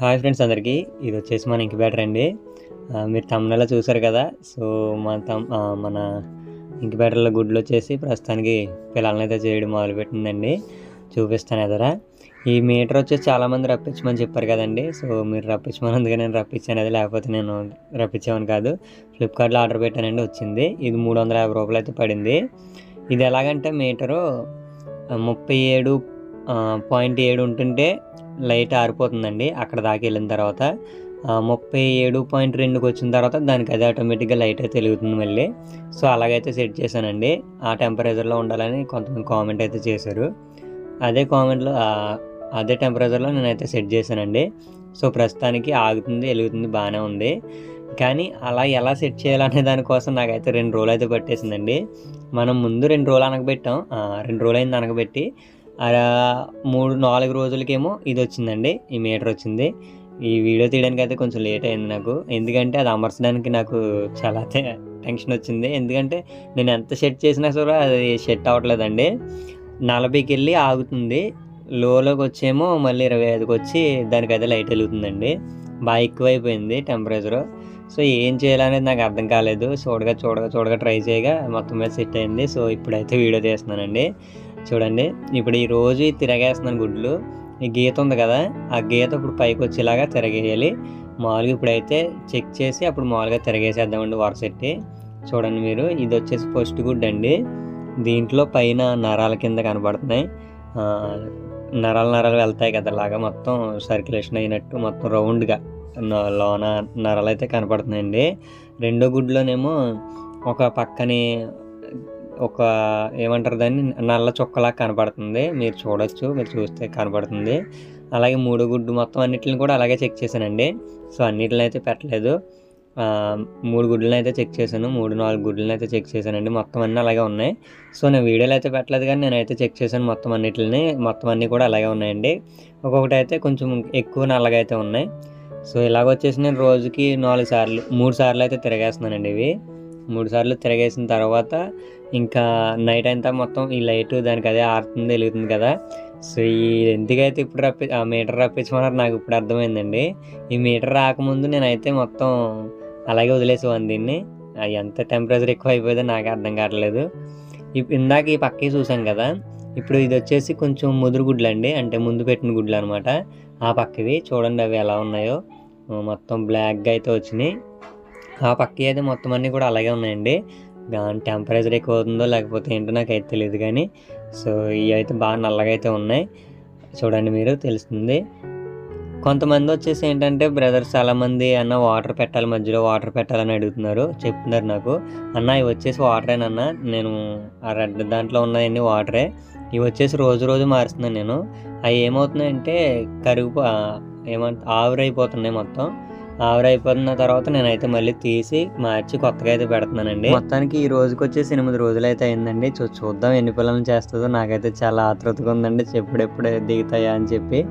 Hi friends అందరికీ. ఇది వచ్చేసి మన ఇంక్యుబేటర్ అండి. మీరు తమ్ముళ్ళ చూసారు కదా? సో మన తమ్ మన ఇంక్యుబేటర్ల గుడ్లు వచ్చేసి ప్రస్తుతానికి పిల్లల్ని అయితే చేయడం మొదలుపెట్టిందండి. చూపిస్తాను ఎదరా. ఈ మీటర్ వచ్చేసి చాలామంది రప్పించమని చెప్పారు కదండి. సో మీరు రప్పించమన్నందుకే నేను రప్పించాను అది లేకపోతే నేను రప్పించామని కాదు. ఫ్లిప్కార్ట్లో ఆర్డర్ పెట్టానండి వచ్చింది. ఇది మూడు వందల యాభై రూపాయలు అయితే పడింది. ఇది ఎలాగంటే మీటరు ముప్పై ఏడు పాయింట్ ఏడు ఉంటుంటే లైట్ ఆరిపోతుందండి. అక్కడ దాకా వెళ్ళిన తర్వాత ముప్పై ఏడు పాయింట్ రెండుకి వచ్చిన తర్వాత దానికి అది ఆటోమేటిక్గా లైట్ అయితే వెలుగుతుంది మళ్ళీ. సో అలాగైతే సెట్ చేశానండి. ఆ టెంపరేచర్లో ఉండాలని కొంతమంది కామెంట్ అయితే చేశారు. అదే కామెంట్లో అదే టెంపరేచర్లో నేనైతే సెట్ చేశానండి. సో ప్రస్తుతానికి ఆగుతుంది వెలుగుతుంది బాగానే ఉంది. కానీ అలా ఎలా సెట్ చేయాలనే దానికోసం నాకైతే రెండు రోజులు అయితే పట్టేసిందండి. మనం ముందు రెండు రోజులు అనగబెట్టాం రెండు రోజులు అయింది అనగబెట్టి ఆ, మూడు నాలుగు రోజులకేమో ఇది వచ్చిందండి ఈ మీటర్ వచ్చింది. ఈ వీడియో తీయడానికి అయితే కొంచెం లేట్ అయింది నాకు. ఎందుకంటే అది అమర్చడానికి నాకు చాలా టెన్షన్ వచ్చింది. ఎందుకంటే నేను ఎంత సెట్ చేసినా సరే అది సెట్ అవ్వట్లేదండి. నలభైకి వెళ్ళి ఆగుతుంది. లోలోకి వచ్చేమో మళ్ళీ ఇరవై ఐదుకి వచ్చి దానికి అయితే లైట్ వెలుగుతుందండి. బాగా ఎక్కువైపోయింది టెంపరేచరు. సో ఏం చేయాలనేది నాకు అర్థం కాలేదు. చూడగా చూడగా చూడగా ట్రై చేయగా మొత్తం మీద సెట్ అయింది. సో ఇప్పుడైతే వీడియో తీస్తున్నానండి. చూడండి ఇప్పుడు ఈ రోజు తిరగేస్తున్నాను గుడ్లు ఈ గీత ఉంది కదా ఆ గీత ఇప్పుడు పైకి వచ్చేలాగా తిరగేయాలి. మామూలుగా ఇప్పుడైతే చెక్ చేసి అప్పుడు మామూలుగా తిరగేసేద్దామండి వరసెట్టి చూడండి మీరు ఇది వచ్చేసి ఫస్ట్ గుడ్ అండి. దీంట్లో పైన నరాల కింద కనబడుతున్నాయి నరాలు నరాలు వెళ్తాయి కదా అలాగా మొత్తం సర్క్యులేషన్ అయినట్టు మొత్తం రౌండ్గా లోన నరాలు అయితే కనపడుతున్నాయండి. రెండో గుడ్లోనేమో ఒక పక్కని ఒక ఏమంటారు దాన్ని? నల్ల చుక్కలా కనబడుతుంది. మీరు చూడొచ్చు. మీరు చూస్తే కనబడుతుంది. అలాగే మూడు గుడ్డు మొత్తం అన్నిటిని కూడా అలాగే చెక్ చేశానండి. సో అన్నిటిని అయితే పెట్టలేదు. మూడు గుడ్లను అయితే చెక్ చేశాను. మూడు నాలుగు గుడ్లను అయితే చెక్ చేశానండి. మొత్తం అన్నీ అలాగే ఉన్నాయి. సో నేను వీడియోలు అయితే పెట్టలేదు కానీ నేనైతే చెక్ చేశాను మొత్తం అన్నిటిని. మొత్తం అన్నీ కూడా అలాగే ఉన్నాయండి. ఒక్కొక్కటి అయితే కొంచెం ఎక్కువ నల్లగా అయితే ఉన్నాయి. సో ఇలాగ వచ్చేసి నేను రోజుకి నాలుగు సార్లు మూడు సార్లు అయితే తిరగేస్తున్నానండి ఇవి. మూడు సార్లు తిరగేసిన తర్వాత ఇంకా నైట్ అంతా మొత్తం ఈ లైట్ దానికి అదే ఆరుతుంది వెలుగుతుంది కదా. సో ఈ ఎందుకైతే ఇప్పుడు రప్పి ఆ మీటర్ రప్పించమన్నారు నాకు ఇప్పుడు అర్థమైందండి. ఈ మీటర్ రాకముందు నేనైతే మొత్తం అలాగే వదిలేసేవాడిని దీన్ని. ఎంత టెంపరేచర్ ఎక్కువ అయిపోయిందో నాకు అర్థం కావట్లేదు. ఇందాక ఈ పక్కకి చూసాం కదా. ఇప్పుడు ఇది వచ్చేసి కొంచెం ముదురు గుడ్లు అండి అంటే ముందు పెట్టిన గుడ్లు అనమాట ఆ పక్కవి చూడండి అవి ఎలా ఉన్నాయో. మొత్తం బ్లాక్గా అయితే వచ్చినాయి. ఆ పక్క అయితే మొత్తం అన్నీ కూడా అలాగే ఉన్నాయండి. దాని టెంపరేచర్ ఎక్కువ అవుతుందో లేకపోతే ఏంటో నాకు అయితే తెలియదు కానీ సో ఇవి అయితే బాగా నల్లగా అయితే ఉన్నాయి. చూడండి మీరు తెలుస్తుంది. కొంతమంది వచ్చేసి ఏంటంటే బ్రదర్స్ చాలామంది అన్న వాటర్ పెట్టాలి మధ్యలో వాటర్ పెట్టాలని అడుగుతున్నారు. చెప్తున్నారు నాకు. అన్న ఇవి వచ్చేసి వాటరేనన్న నేను ఆ రెడ్ దాంట్లో ఉన్నాయండి వాటరే. ఇవి వచ్చేసి రోజు రోజు మారుస్తున్నాను నేను. అవి ఏమవుతున్నాయంటే కరుగు ఏమంట ఆవిరైపోతున్నాయి మొత్తం. ఆవిరైపోతున్న తర్వాత నేనైతే మళ్ళీ తీసి మార్చి కొత్తగా అయితే పెడుతున్నానండి. మొత్తానికి ఈ రోజుకి వచ్చేసి ఎనిమిది రోజులు అయితే అయిందండి. చూ చూద్దాం ఎన్ని పిల్లలు చేస్తుందో. నాకైతే చాలా ఆతృతగా ఉందండి. ఎప్పుడెప్పుడు దిగుతాయా అని చెప్పి.